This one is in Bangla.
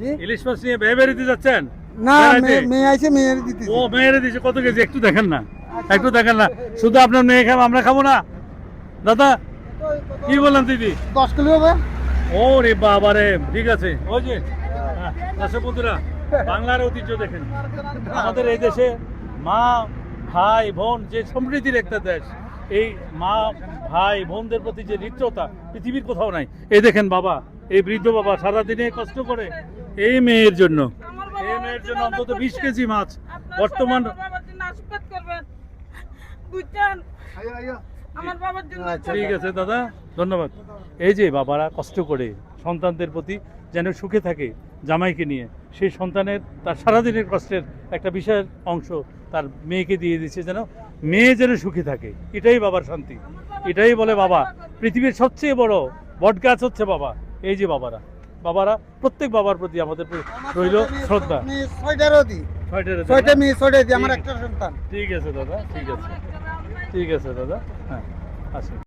ইলিশ মাছ নিয়ে বেয়ে বেরিয়ে যাচ্ছেন? না মেয়ে- আইছে মেয়ের দিতেছি ও মেয়েরে দিয়েছে কত কেজি? একটু দেখেন না। একটু দেখেন না। শুধু আপনার মেয়ে খাব আমরা খাব না। দাদা কি বললাম দিদি? দশ কিলো হবে। ও রে বাবা রে ঠিক আছে। ওই যে হ্যাঁ, দর্শক বন্ধুরা বাংলার ঐতিহ্য দেখেন। আমাদের এই দেশে মা ভাই বোন যে সমৃদ্ধির একটা দেশ এই মা ভাই বোনদের প্রতি যে হৃদ্রতা পৃথিবীর কোথাও নাই। এই দেখেন বাবা এই বৃদ্ধ বাবা সারাদিনে কষ্ট করে। এই মেয়ের জন্য। এই মেয়ের জন্য অন্তত বিশ কেজি মাছ। বর্তমান। ঠিক আছে দাদা, ধন্যবাদ। এই যে বাবারা কষ্ট করে সন্তানদের প্রতি যেন সুখে থাকে জামাইকে নিয়ে, সেই সন্তানের তার সারাদিনের কষ্টের একটা বিশাল অংশ তার মেয়েকে দিয়ে দিচ্ছে যেন মেয়ে যেন সুখে থাকে। এটাই বাবার শান্তি। এটাই বলে বাবা, পৃথিবীর সবচেয়ে বড় বট গাছ হচ্ছে বাবা। এই যে বাবারা বাবারা প্রত্যেক বাবার প্রতি আমাদের রইল শ্রদ্ধা। ছয়টারও দিই ছয়টা মেয়ে দিই আমার একটা সন্তান। ঠিক আছে দাদা ঠিক আছে। ঠিক আছে দাদা। হ্যাঁ আসুন।